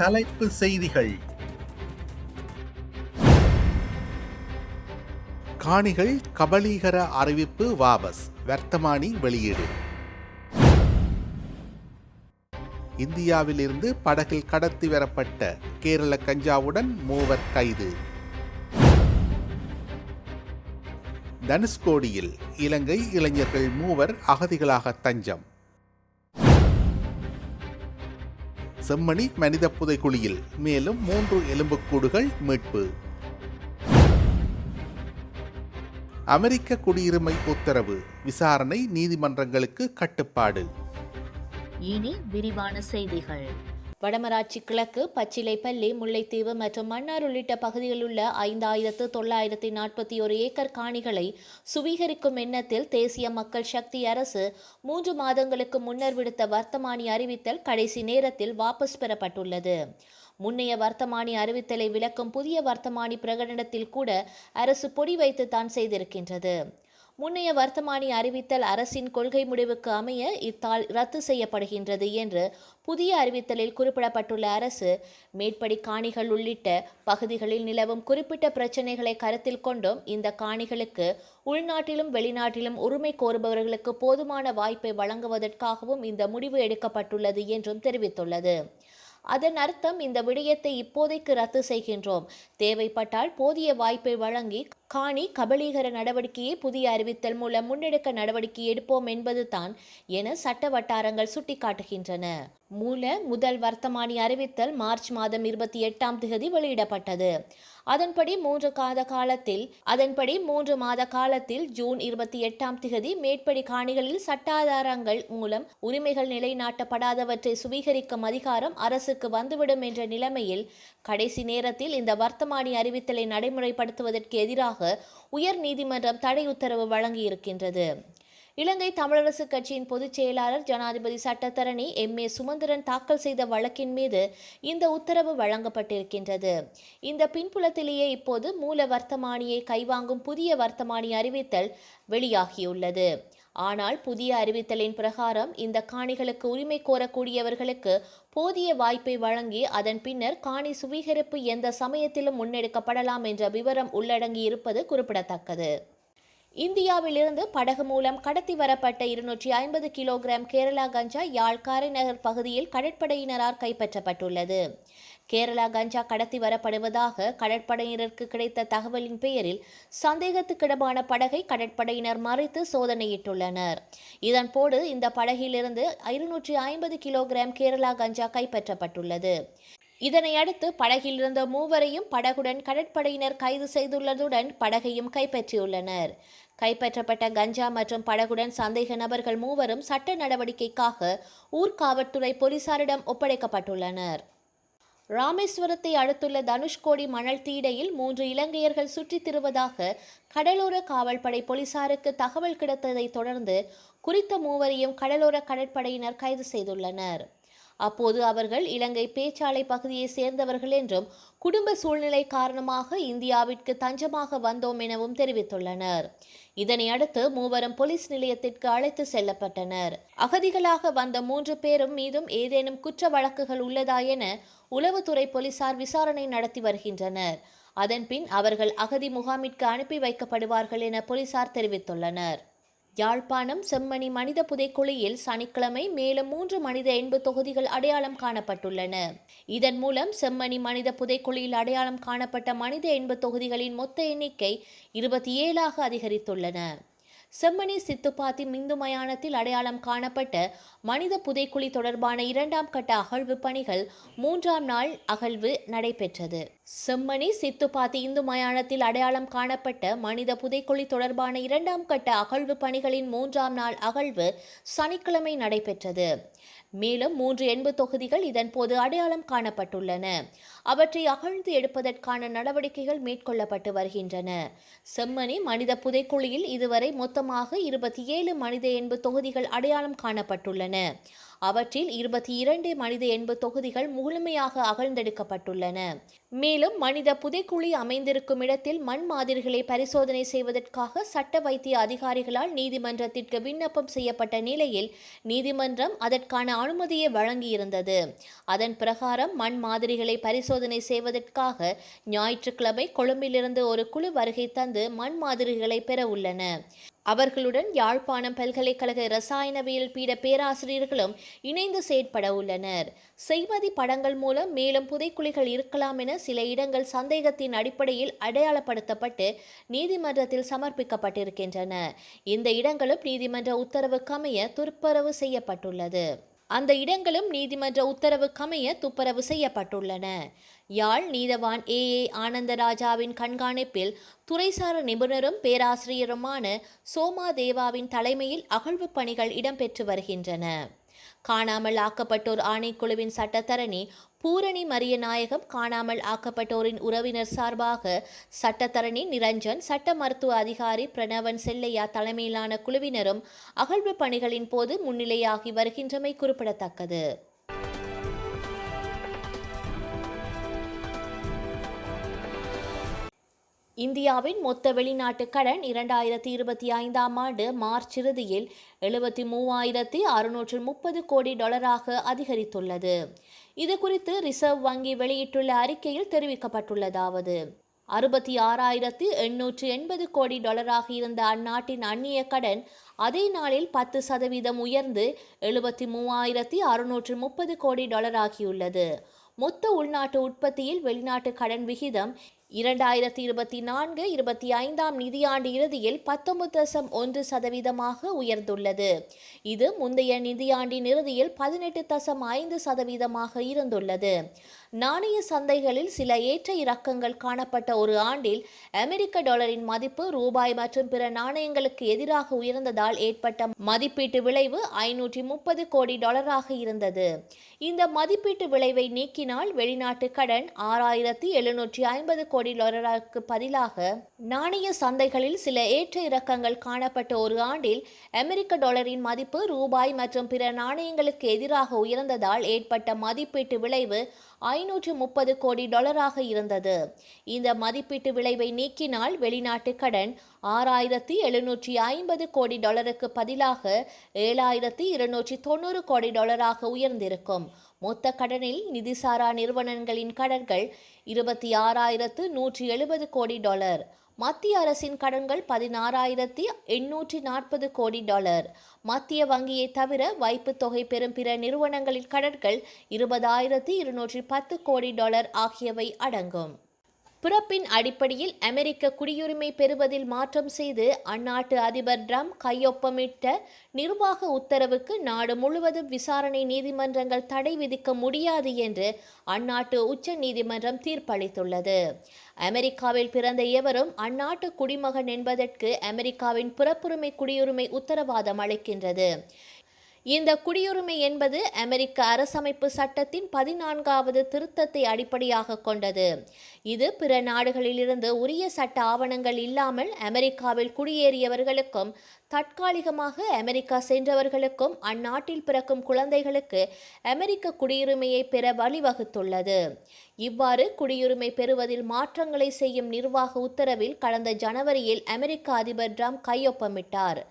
தலைப்பு செய்திகள். காணிகள் கபலீகர அறிவிப்பு வாபஸ். வர்த்தமானி வெளியீடு. இந்தியாவிலிருந்து படகில் கடத்தி வரப்பட்ட கேரள கஞ்சாவுடன் மூவர் கைது. தனுஷ்கோடியில் இலங்கை இளைஞர்கள் மூவர் அகதிகளாக தஞ்சம். செம்மணி மனித புதைக்குழியில் மேலும் மூன்று எலும்புக்கூடுகள் மீட்பு. அமெரிக்க குடியுரிமை உத்தரவு விசாரணை நீதிமன்றங்களுக்கு கட்டுப்பாடு. இனி விரிவான செய்திகள். வடமராட்சி கிழக்கு பச்சிலைப்பள்ளி முல்லைத்தீவு மற்றும் மன்னார் உள்ளிட்ட பகுதிகளில் உள்ள ஐந்தாயிரத்து தொள்ளாயிரத்தி நாற்பத்தி ஒரு ஏக்கர் காணிகளை சுவீகரிக்கும் எண்ணத்தில் தேசிய மக்கள் சக்தி அரசு மூன்று மாதங்களுக்கு முன்னர் விடுத்த வர்த்தமானி அறிவித்தல் கடைசி நேரத்தில் வாபஸ் பெறப்பட்டுள்ளது. முன்னைய வர்த்தமானி அறிவித்தலை விளக்கும் புதிய வர்த்தமானி பிரகடனத்தில் கூட அரசு பொடி வைத்து தான் செய்திருக்கின்றது. முன்னைய வர்த்தமானி அறிவித்தல் அரசின் கொள்கை முடிவுக்கு அமைய இத்தால் ரத்து செய்யப்படுகின்றது என்று புதிய அறிவித்தலில் குறிப்பிடப்பட்டுள்ள அரசு மேற்படி காணிகள் உள்ளிட்ட பகுதிகளில் நிலவும் குறிப்பிட்ட பிரச்சினைகளை கருத்தில் கொண்டும் இந்த காணிகளுக்கு உள்நாட்டிலும் வெளிநாட்டிலும் உரிமை கோருபவர்களுக்கு போதுமான வாய்ப்பை வழங்குவதற்காகவும் இந்த முடிவு எடுக்கப்பட்டுள்ளது என்றும் தெரிவித்துள்ளது. அதன் அர்த்தம் இந்த விடயத்தை இப்போதைக்கு ரத்து செய்கின்றோம். தேவைப்பட்டால் போதிய வாய்ப்பை வழங்கி காணி கபலீகர நடவடிக்கையை புதிய அறிவித்தல் மூலம் முன்னெடுக்க நடவடிக்கை எடுப்போம் என்பதுதான் என சட்ட வட்டாரங்கள் சுட்டிக்காட்டுகின்றன. மூல முதல் வர்த்தமானி அறிவித்தல் மார்ச் மாதம் இருபத்தி எட்டாம் திகதி வெளியிடப்பட்டது. அதன்படி மூன்று காத காலத்தில் அதன்படி மூன்று மாத காலத்தில் ஜூன் இருபத்தி எட்டாம் திகதி மேற்படி காணிகளில் சட்டாதாரங்கள் மூலம் உரிமைகள் நிலைநாட்டப்படாதவற்றை சுவீகரிக்கும் அதிகாரம் அரசுக்கு வந்துவிடும் என்ற நிலைமையில் கடைசி நேரத்தில் இந்த வர்த்தமானி அறிவித்தலை நடைமுறைப்படுத்துவதற்கு எதிராக உயர் நீதிமன்றம் தடை உத்தரவு வழங்கியிருக்கின்றது. இலங்கை தமிழரசு கட்சியின் பொதுச் செயலாளர் ஜனாதிபதி சட்டத்தரணி எம். ஏ. சுமந்திரன் தாக்கல் செய்த வழக்கின் மீது இந்த உத்தரவு வழங்கப்பட்டிருக்கின்றது. இந்த பின்புலத்திலேயே இப்போது மூல வர்த்தமானியை கைவாங்கும் புதிய வர்த்தமானி அறிவித்தல் வெளியாகியுள்ளது. ஆனால் புதிய அறிவித்தலின் பிரகாரம் இந்த காணிகளுக்கு உரிமை கோரக்கூடியவர்களுக்கு போதிய வாய்ப்பை வழங்கி அதன் பின்னர் காணி சுவீகரிப்பு எந்த சமயத்திலும் முன்னெடுக்கப்படலாம் என்ற விவரம் உள்ளடங்கி இருப்பது குறிப்பிடத்தக்கது. இந்தியாவிலிருந்து படகு மூலம் கடத்தி வரப்பட்ட இருநூற்றி ஐம்பது கிலோகிராம் கேரளா கஞ்சா யாழ் காரைநகர் பகுதியில் கடற்படையினரால் கைப்பற்றப்பட்டுள்ளது. கேரளா கஞ்சா கடத்தி வரப்படுவதாக கடற்படையினருக்கு கிடைத்த தகவலின் பெயரில் சந்தேகத்துக்கிடமான படகை கடற்படையினர் மறைத்து சோதனையிட்டுள்ளனர். இதன்போடு இந்த படகிலிருந்து இருநூற்றி ஐம்பது கிலோகிராம் கேரளா கஞ்சா கைப்பற்றப்பட்டுள்ளது. இதனையடுத்து படகில் இருந்த மூவரையும் படகுடன் கடற்படையினர் கைது செய்துள்ளதுடன் படகையும் கைப்பற்றியுள்ளனர். கைப்பற்றப்பட்ட கஞ்சா மற்றும் படகுடன் சந்தேக நபர்கள் மூவரும் சட்ட நடவடிக்கைக்காக ஊர்காவல்துறை போலீசாரிடம் ஒப்படைக்கப்பட்டுள்ளனர். ராமேஸ்வரத்தை அடுத்துள்ள தனுஷ்கோடி மணல் தீடையில் மூன்று இலங்கையர்கள் சுற்றித் திருவதாக கடலோர காவல்படை போலீசாருக்கு தகவல் கிடைத்ததை தொடர்ந்து குறித்த மூவரையும் கடலோர கடற்படையினர் கைது செய்துள்ளனர். அப்போது அவர்கள் இலங்கை பேச்சாலை பகுதியை சேர்ந்தவர்கள் என்றும் குடும்ப சூழ்நிலை காரணமாக இந்தியாவிற்கு தஞ்சமாக வந்தோம் எனவும் தெரிவித்துள்ளனர். இதனையடுத்து மூவரும் போலீஸ் நிலையத்திற்கு அழைத்து செல்லப்பட்டனர். அகதிகளாக வந்த மூன்று பேரும் மீதும் ஏதேனும் குற்ற வழக்குகள் உள்ளதா என உளவுத்துறை போலீசார் விசாரணை நடத்தி வருகின்றனர். அதன்பின் அவர்கள் அகதி முகாமிற்கு அனுப்பி வைக்கப்படுவார்கள் என போலீசார் தெரிவித்துள்ளனர். யாழ்ப்பாணம் செம்மணி மனித புதைக்குழியில் சனிக்கிழமை மேலும் மூன்று மனித எண்பு தொகுதிகள் அடையாளம் காணப்பட்டுள்ளன. இதன் மூலம் செம்மணி மனித புதைக்குழியில் அடையாளம் காணப்பட்ட மனித எண்பு தொகுதிகளின் மொத்த எண்ணிக்கை இருபத்தி ஏழாக அதிகரித்துள்ளன. செம்மணி சித்துப்பாத்தி மிந்து மயானத்தில் அடையாளம் காணப்பட்ட மனித புதைக்குழி தொடர்பான இரண்டாம் கட்ட அகழ்வு பணிகள் மூன்றாம் நாள் அகழ்வு நடைபெற்றது. செம்மணி சித்துப்பாத்தி இந்து மயானத்தில் அடையாளம் காணப்பட்ட மனித புதைக்குழி தொடர்பான இரண்டாம் கட்ட அகழ்வு பணிகளின் மூன்றாம் நாள் அகழ்வு சனிக்கிழமை நடைபெற்றது. மேலும் மூன்று எண்பு தொகுதிகள் இதன்போது அடையாளம் காணப்பட்டுள்ளன. அவற்றை அகழ்ந்து எடுப்பதற்கான நடவடிக்கைகள் மேற்கொள்ளப்பட்டு வருகின்றன. செம்மணி மனித புதைக்குழியில் இதுவரை மொத்தமாக இருபத்தி ஏழு மனித எண்பு தொகுதிகள் அடையாளம் காணப்பட்டுள்ளன. அவற்றில் இருபத்தி இரண்டு மனித எண்பு தொகுதிகள் முழுமையாக அகழ்ந்தெடுக்கப்பட்டுள்ளன. மேலும் மனித புதைக்குழி அமைந்திருக்கும் இடத்தில் மண் மாதிரிகளை பரிசோதனை செய்வதற்காக சட்ட வைத்திய அதிகாரிகளால் நீதிமன்றத்திற்கு விண்ணப்பம் செய்யப்பட்ட நிலையில் நீதிமன்றம் அதற்கான அனுமதியை வழங்கியிருந்தது. அதன் பிரகாரம் மண் மாதிரிகளை பரிசோதனை செய்வதற்காக ஞாயிற்றுக்கிழமை கொழும்பிலிருந்து ஒரு குழு வருகை தந்து மண் மாதிரிகளை பெற உள்ளன. அவர்களுடன் யாழ்ப்பாணம் பல்கலைக்கழக ரசாயனவியல் பீட பேராசிரியர்களும் இணைந்து செயற்பட உள்ளனர். செய்மதி படங்கள் மூலம் மேலும் புதைக்குழிகள் இருக்கலாம் என சில இடங்கள் சந்தேகத்தின் அடிப்படையில் அடையாளப்படுத்தப்பட்டு நீதிமன்றத்தில் சமர்ப்பிக்கப்பட்டிருக்கின்றன. இந்த இடங்களும் நீதிமன்ற உத்தரவுக்கமைய துப்புரவு செய்யப்பட்டுள்ளது. அந்த இடங்களும் நீதிமன்ற உத்தரவுக்கமைய துப்பரவு செய்யப்பட்டுள்ளன. யாழ் நீதவான் ஏ. ஏ. ஆனந்தராஜாவின் கண்காணிப்பில் துறைசார நிபுணரும் பேராசிரியருமான சோமா தேவாவின் தலைமையில் அகழ்வுப் பணிகள் இடம்பெற்று வருகின்றன. காணாமல் ஆக்கப்பட்டோர் ஆணைக்குழுவின் சட்டத்தரணி பூரணி மரியநாயகம் காணாமல் ஆக்கப்பட்டோரின் உறவினர் சார்பாக சட்டத்தரணி நிரஞ்சன் சட்ட மருத்துவ அதிகாரி பிரணவன் செல்லையா தலைமையிலான குழுவினரும் அகழ்வு பணிகளின் போது முன்னிலையாகி வருகின்றமை குறிப்பிடத்தக்கது. இந்தியாவின் மொத்த வெளிநாட்டு கடன் இரண்டாயிரத்தி இருபத்தி ஐந்தாம் ஆண்டு மார்ச் இறுதியில் எழுபத்தி மூவாயிரத்தி அறுநூற்று முப்பது கோடி டாலராக அதிகரித்துள்ளது. இது குறித்து ரிசர்வ் வங்கி வெளியிட்டுள்ள அறிக்கையில் தெரிவிக்கப்பட்டுள்ளதாவது. அறுபத்தி ஆறாயிரத்து எண்ணூற்று எண்பது கோடி டாலராக இருந்த அந்நாட்டின் அந்நிய கடன் அதே நாளில் பத்து சதவீதம் உயர்ந்து எழுபத்தி மூவாயிரத்தி அறுநூற்று முப்பது கோடி டாலராகியுள்ளது. மொத்த உள்நாட்டு உற்பத்தியில் வெளிநாட்டு கடன் விகிதம் இரண்டாயிரத்தி இருபத்தி நான்கு இருபத்தி ஐந்தாம் நிதியாண்டு இறுதியில் பத்தொன்பது தசம் ஒன்று சதவீதமாக உயர்ந்துள்ளது. இது முந்தைய நிதியாண்டின் இறுதியில் பதினெட்டு தசம் ஐந்து சதவீதமாக இருந்துள்ளது. நாணய சந்தைகளில் சில ஏற்ற இறக்கங்கள் காணப்பட்ட ஒரு ஆண்டில் அமெரிக்க டாலரின் மதிப்பு ரூபாய் மற்றும் பிற நாணயங்களுக்கு எதிராக உயர்ந்ததால் ஏற்பட்ட மதிப்பீட்டு விளைவு ஐநூற்றி முப்பது கோடி டாலராக இருந்தது. இந்த மதிப்பீட்டு விளைவை நீக்கினால் வெளிநாட்டு கடன் ஆறாயிரத்தி எழுநூற்றி ஐம்பது கோடி கோடி டாலருக்கு பதிலாக நாணய சந்தைகளில் சில ஏற்ற இறக்கங்கள் காணப்பட்ட ஒரு ஆண்டில் அமெரிக்க டாலரின் மதிப்பு ரூபாய் மற்றும் பிற நாணயங்களுக்கு எதிராக உயர்ந்ததால் ஏற்பட்ட மதிப்பீட்டு விளைவு ஐநூற்று முப்பது கோடி டாலராக இருந்தது. இந்த மதிப்பீட்டு விளைவை நீக்கினால் வெளிநாட்டு கடன் ஆறாயிரத்தி எழுநூற்றி ஐம்பது கோடி டாலருக்கு பதிலாக ஏழாயிரத்தி இருநூற்றி தொண்ணூறு கோடி டாலராக உயர்ந்திருக்கும். மொத்த கடனில் நிதிசாரா நிறுவனங்களின் கடன்கள் இருபத்தி ஆறாயிரத்து நூற்றி எழுபது கோடி டாலர். மத்திய அரசின் கடன்கள் பதினாறாயிரத்தி எண்ணூற்றி நாற்பது கோடி டாலர். மத்திய வங்கியை தவிர வைப்பு தொகை பெறும் பிற நிறுவனங்களின் கடன்கள் இருபதாயிரத்தி இருநூற்றி பத்து கோடி டாலர் ஆகியவை அடங்கும். பிறப்பின் அடிப்படையில் அமெரிக்க குடியுரிமை பெறுவதில் மாற்றம் செய்து அந்நாட்டு அதிபர் ட்ரம்ப் கையொப்பமிட்ட நிர்வாக உத்தரவுக்கு நாடு முழுவதும் விசாரணை நீதிமன்றங்கள் தடை விதிக்க முடியாது என்று அந்நாட்டு உச்ச நீதிமன்றம் தீர்ப்பளித்துள்ளது. அமெரிக்காவில் பிறந்த எவரும் அந்நாட்டு குடிமகன் என்பதற்கு அமெரிக்காவின் பிறப்புரிமை குடியுரிமை உத்தரவாதம் அளிக்கின்றது. இந்த குடியுரிமை என்பது அமெரிக்க அரசமைப்பு சட்டத்தின் பதினான்காவது திருத்தத்தை அடிப்படையாக கொண்டது. இது பிற நாடுகளிலிருந்து உரிய சட்ட ஆவணங்கள் இல்லாமல் அமெரிக்காவில் குடியேறியவர்களுக்கும் தற்காலிகமாக அமெரிக்கா சென்றவர்களுக்கும் அந்நாட்டில் பிறக்கும் குழந்தைகளுக்கு அமெரிக்க குடியுரிமையை பெற வழிவகுத்துள்ளது. இவ்வாறு குடியுரிமை பெறுவதில் மாற்றங்களை செய்யும் நிர்வாக உத்தரவில் கடந்த ஜனவரியில் அமெரிக்க அதிபர் ட்ரம்ப் கையொப்பமிட்டார்.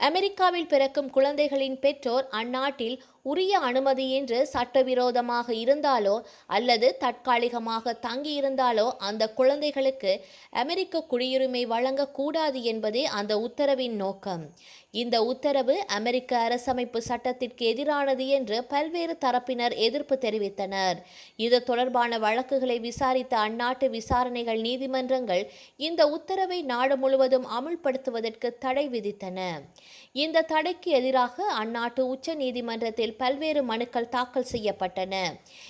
அமெரிக்காவில் பிறக்கும் குழந்தைகளின் பெற்றோர் அந்நாட்டில் உரிய அனுமதியின்றி சட்டவிரோதமாக இருந்தாலோ அல்லது தற்காலிகமாக தங்கியிருந்தாலோ அந்த குழந்தைகளுக்கு அமெரிக்க குடியுரிமை வழங்கக்கூடாது என்பதே அந்த உத்தரவின் நோக்கம். இந்த உத்தரவு அமெரிக்க அரசமைப்பு சட்டத்திற்கு எதிரானது என்று பல்வேறு தரப்பினர் எதிர்ப்பு தெரிவித்தனர். இது தொடர்பான வழக்குகளை விசாரித்த அந்நாட்டு விசாரணைகள் நீதிமன்றங்கள் இந்த உத்தரவை நாடு முழுவதும் அமுல்படுத்துவதற்கு தடை விதித்தன. இந்த தடைக்கு எதிராக அந்நாட்டு உச்ச நீதிமன்றத்தில் பல்வேறு மனுக்கள் தாக்கல் செய்யப்பட்டன.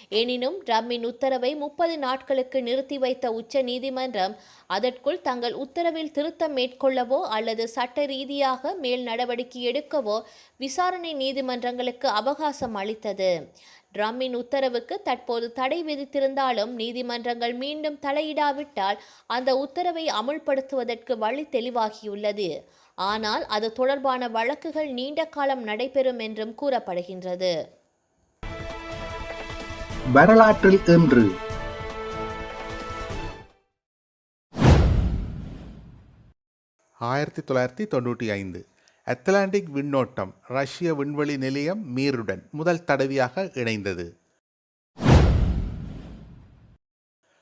எனினும் ரம்மின் உத்தரவை முப்பது நாட்களுக்கு நிறுத்தி வைத்த உச்ச நீதிமன்றம் அதற்குள் தங்கள் உத்தரவில் திருத்தம் மேற்கொள்ளவோ அல்லது சட்ட ரீதியாக மேல் நடவடிக்கை எடுக்கவோ விசாரணை நீதிமன்றங்களுக்கு அவகாசம் அளித்தது. ட்ரம்மின் உத்தரவுக்கு தற்போது தடை விதித்திருந்தாலும் நீதிமன்றங்கள் மீண்டும் தலையிடாவிட்டால் அந்த உத்தரவை அமுல்படுத்துவதற்கு வழி தெளிவாகியுள்ளது. ஆனால் அது தொடர்பான வழக்குகள் நீண்ட காலம் நடைபெறும் என்றும் கூறப்படுகின்றது. வரலாற்றில் இன்று. ஆயிரத்தி தொள்ளாயிரத்தி தொண்ணூற்றி ஐந்து. அட்லாண்டிக் விண்ணோட்டம் ரஷ்ய விண்வெளி நிலையம் மீருடன் முதல் தடவையாக இணைந்தது.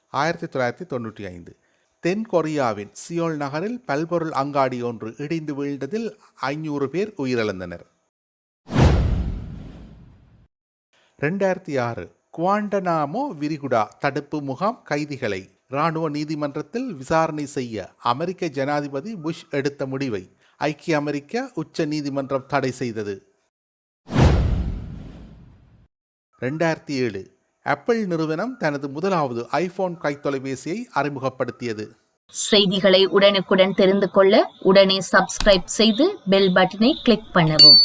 ஆயிரத்தி தொள்ளாயிரத்தி தொண்ணூற்றி ஐந்து. தென் கொரியாவின் சியோல் நகரில் பல்பொருள் அங்காடி ஒன்று இடிந்து வீழ்ந்ததில் ஐநூறு பேர் உயிரிழந்தனர். ரெண்டாயிரத்தி ஆறு குவாண்டனாமோ விரிகுடா தடுப்பு முகாம் கைதிகளை இராணுவ நீதிமன்றத்தில் விசாரணை செய்ய அமெரிக்க ஜனாதிபதி புஷ் எடுத்த முடிவை ஐக்கிய அமெரிக்க உச்ச நீதிமன்றம் தடை செய்தது. ரெண்டாயிரத்தி ஏழு ஆப்பிள் நிறுவனம் தனது முதலாவது ஐபோன் கைத்தொலைபேசியை அறிமுகப்படுத்தியது. செய்திகளை உடனுக்குடன் தெரிந்து கொள்ள உடனே சப்ஸ்கிரைப் செய்து பெல் பட்டனை கிளிக் பண்ணவும்.